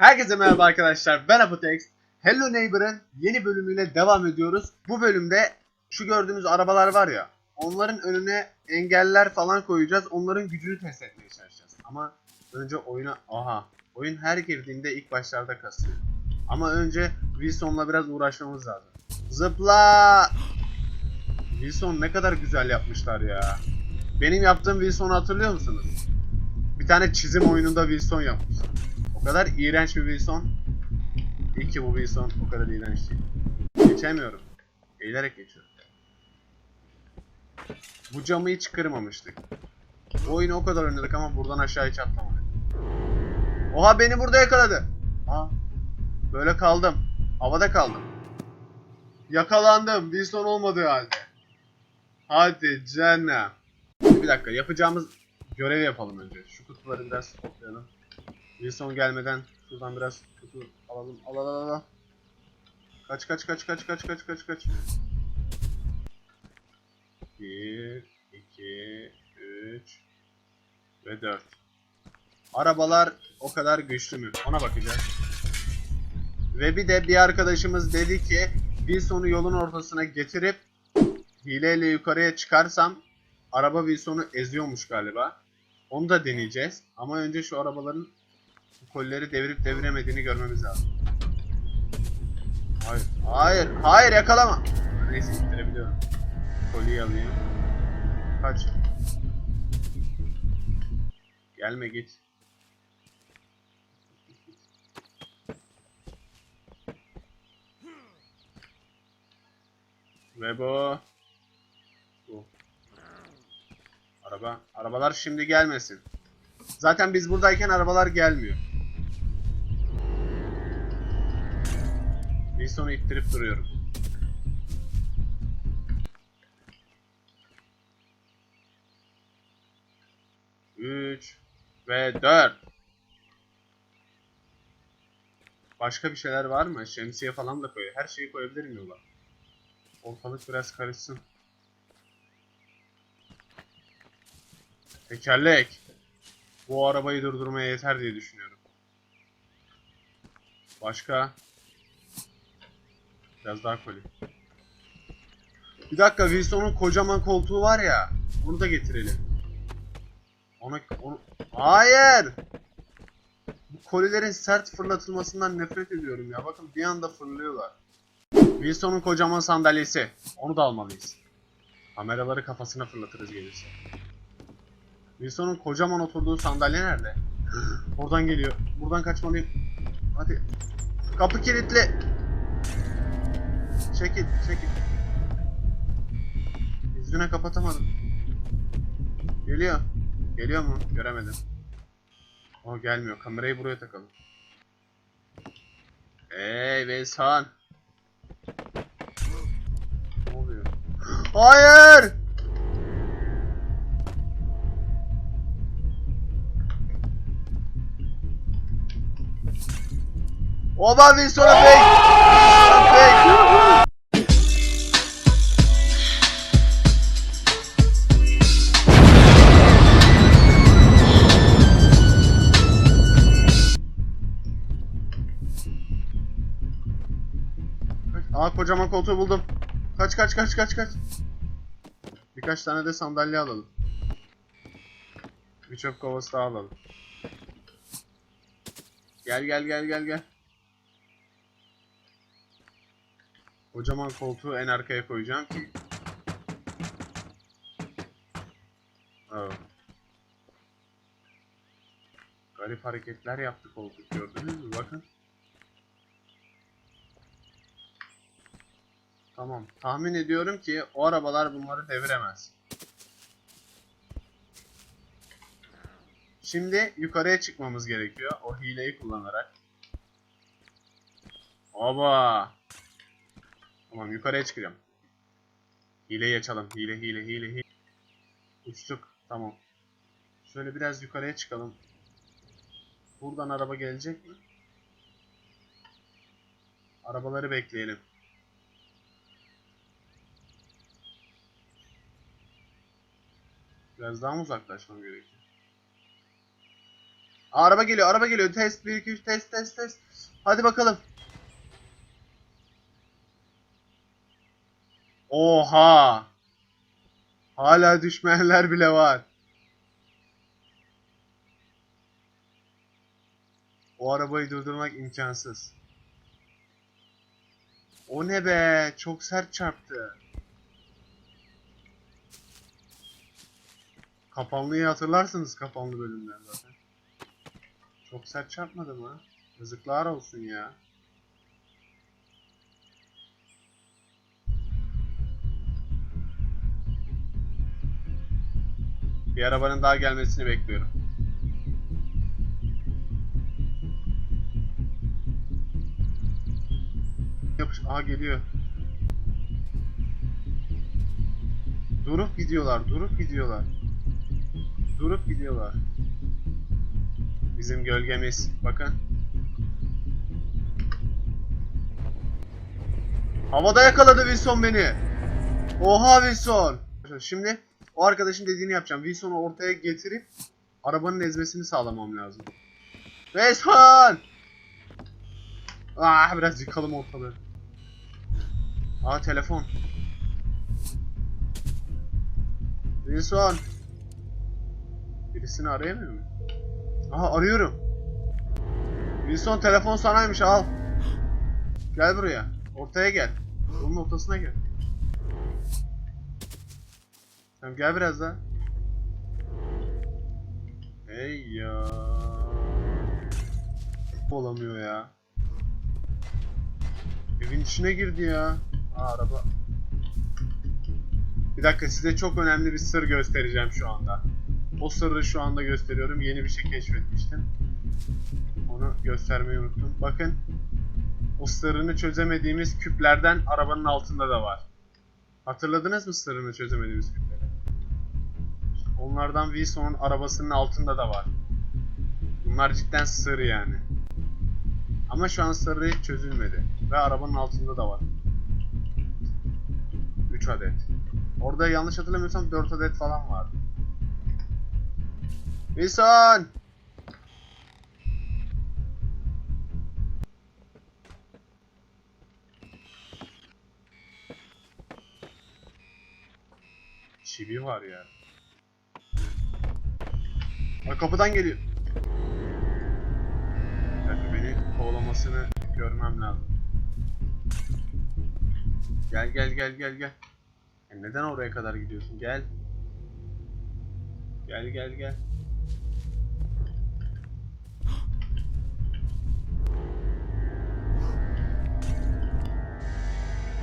Herkese merhaba arkadaşlar. Ben Apotex. Hello Neighbor'ın yeni bölümüyle devam ediyoruz. Bu bölümde şu gördüğünüz arabalar var ya. Onların önüne engeller falan koyacağız. Onların gücünü test etmeye çalışacağız. Ama önce oyuna... Aha. Oyun her girdiğinde ilk başlarda kasıyor. Ama önce Wilson'la biraz uğraşmamız lazım. Zıpla! Wilson ne kadar güzel yapmışlar ya. Benim yaptığım Wilson'u hatırlıyor musunuz? Bir tane çizim oyununda Wilson yapmışlar. O kadar iğrenç bir Wilson. İyi ki bu Wilson o kadar iğrenç değil. Geçemiyorum. Eğilerek geçiyorum. Bu camı hiç kırmamıştık. Bu oyunu o kadar oynadık ama buradan aşağı hiç atlamadık. Oha beni burada yakaladı. Aa, böyle kaldım. Havada kaldım. Yakalandım. Wilson olmadığı halde. Hadi canım. Bir dakika yapacağımız görevi yapalım önce. Şu kutuları biraz toplayalım. Wilson gelmeden şuradan biraz kutu alalım. Al al al al. Kaç kaç kaç kaç kaç kaç kaç kaç. 1 2 3 ve 4. Arabalar o kadar güçlü mü? Ona bakacağız. Ve bir de bir arkadaşımız dedi ki Wilson'u yolun ortasına getirip hileyle yukarıya çıkarsam araba Wilson'u eziyormuş galiba. Onu da deneyeceğiz. Ama önce şu arabaların kolleri devirip deviremediğini görmemiz lazım. Hayır. Hayır. Hayır yakalama. Neyse ittirebiliyorum. Kolyeyi alayım. Kaç. Gelme git. Ve bu. Araba. Arabalar şimdi gelmesin. Zaten biz buradayken arabalar gelmiyor. Wilson'u ittirip duruyorum. Üç ve dört. Başka bir şeyler var mı? Şemsiye falan da koyuyor. Her şeyi koyabilirim yola. Ortalık biraz karışsın. Tekerlek. Bu arabayı durdurmaya yeter diye düşünüyorum. Başka? Biraz daha koli. Bir dakika Wilson'un kocaman koltuğu var ya. Onu da getirelim. Ona, onu... Hayır! Bu kolilerin sert fırlatılmasından nefret ediyorum ya. Bakın bir anda fırlıyorlar. Wilson'un kocaman sandalyesi. Onu da almalıyız. Kameraları kafasına fırlatırız gelirse. Wilson'un kocaman oturduğu sandalye nerede? Oradan geliyor. Buradan kaçmalıyım. Hadi. Kapı kilitli. Çekil, çekil. Yüzüne kapatamadım. Geliyor. Geliyor mu? Göremedim. O gelmiyor. Kamerayı buraya takalım. Hey Vezhan. Ne oluyor? Hayır! Oba Wilson'a fake! Fake! Aa kocaman koltuğu buldum. Kaç kaç kaç kaç kaç. Birkaç tane de sandalye alalım. Bir çöp kovası daha alalım. Gel gel gel gel gel. Kocaman koltuğu en arkaya koyacağım ki. Garip hareketler yaptı koltuk gördünüz mü? Bakın. Tamam. Tahmin ediyorum ki o arabalar bunları deviremez. Şimdi yukarıya çıkmamız gerekiyor. O hileyi kullanarak. Oba. Tamam yukarıya çıkacağım. Hileyi açalım. Hile hile hile hile. Uçtuk. Tamam. Şöyle biraz yukarıya çıkalım. Buradan araba gelecek mi? Arabaları bekleyelim. Biraz daha mı uzaklaşmam gerekiyor? Araba geliyor, araba geliyor. Test 1 2 3 test test test. Hadi bakalım. Oha! Hala düşmeyenler bile var. O arabayı durdurmak imkansız. O ne be? Çok sert çarptı. Kapanlıyı hatırlarsınız kapanlı bölümden zaten. Çok sert çarpmadı mı? Yazıklar olsun ya. Bir arabanın daha gelmesini bekliyorum. Yapış Aha geliyor. Durup gidiyorlar, durup gidiyorlar. Durup gidiyorlar. Bizim gölgemiz. Bakın. Havada yakaladı Wilson beni. Oha Wilson. Şimdi o arkadaşın dediğini yapacağım. Wilson'u ortaya getirip arabanın ezmesini sağlamam lazım. Wilson! Ah biraz yıkalım ortalığı. Aa telefon. Wilson. Birisini arayamıyor mu? Aha arıyorum. Wilson telefon sanaymış al. Gel buraya. Ortaya gel. Yolun ortasına gel. Tamam gel biraz daha. Hey ya. Olamıyor ya. Evin içine girdi ya. Aa araba. Bir dakika size çok önemli bir sır göstereceğim şu anda. O sırrı şu anda gösteriyorum. Yeni bir şey keşfetmiştim. Onu göstermeyi unuttum. Bakın. O sırrını çözemediğimiz küplerden arabanın altında da var. Hatırladınız mı sırrını çözemediğimiz küpleri? Onlardan Wilson'un arabasının altında da var. Bunlar cidden sır yani. Ama şu an sırrı hiç çözülmedi. Ve arabanın altında da var. 3 adet. Orada yanlış hatırlamıyorsam 4 adet falan vardı. Wilson! Çivi var ya. Bak kapıdan geliyor. Bir beni kovalamasını görmem lazım. Gel gel gel gel gel. Ya neden oraya kadar gidiyorsun? Gel. Gel gel gel.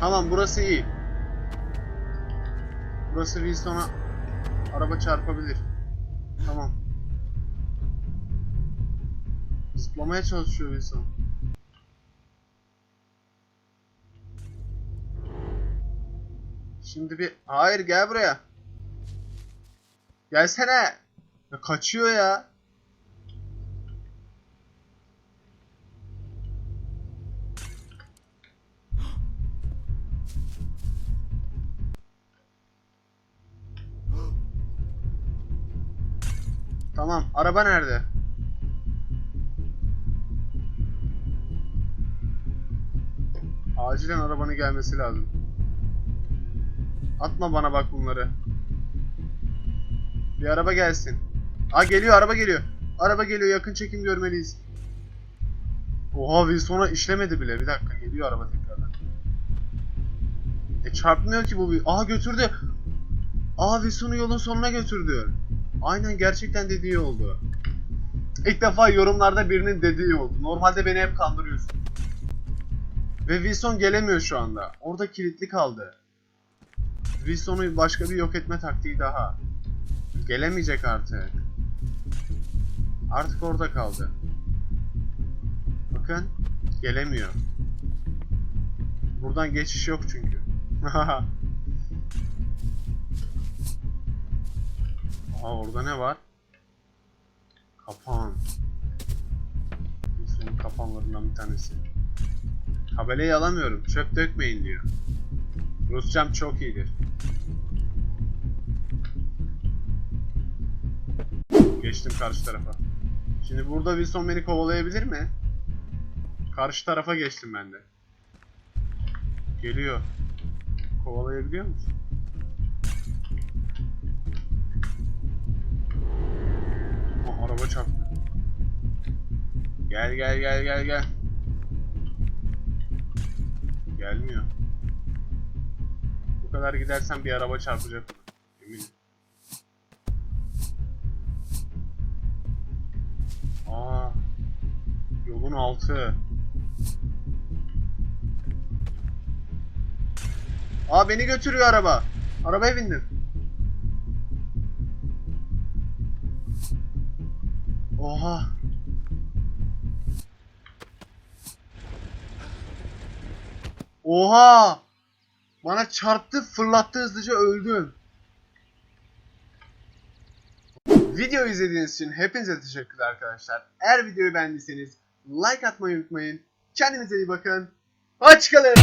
Tamam burası iyi. Burası Wilson'a araba çarpabilir. Zıplamaya çalışıyor Wilson. Şimdi bir... Hayır gel buraya. Gelsene. Ya kaçıyor ya. Tamam. Araba nerede? Acilen arabanın gelmesi lazım. Atma bana bak bunları. Bir araba gelsin. Aa geliyor araba geliyor. Araba geliyor yakın çekim görmeliyiz. Oha Wilson'a işlemedi bile. Bir dakika geliyor araba tekrardan. E çarpmıyor ki bu. Aha götürdü. Aa Wilson'u yolun sonuna götürdü. Aynen gerçekten dediği oldu. İlk defa yorumlarda birinin dediği oldu. Normalde beni hep kandırıyorsun. Ve Wilson gelemiyor şu anda. Orada kilitli kaldı. Wilson'u başka bir yok etme taktiği daha. Gelemeyecek artık. Artık orada kaldı. Bakın. Gelemiyor. Buradan geçiş yok çünkü. Aha orada ne var? Kapan. Wilson'un kapanlarından bir tanesi. Tabeleyi alamıyorum. Çöp dökmeyin diyor. Rusçam çok iyidir. Geçtim karşı tarafa. Şimdi burada Wilson beni kovalayabilir mi? Karşı tarafa geçtim ben de. Geliyor. Kovalayabiliyor musun? Araba çarptı. Gel gel gel gel gel. Gelmiyor. Bu kadar gidersen bir araba çarpacak. Eminim. Aa. Yolun altı. Aa beni götürüyor araba. Arabaya bindim. Oha. Oha! Bana çarptı, fırlattı hızlıca öldüm. Video izlediğiniz için hepinize teşekkürler arkadaşlar. Eğer videoyu beğendiyseniz like atmayı unutmayın. Kendinize iyi bakın. Hoşçakalın.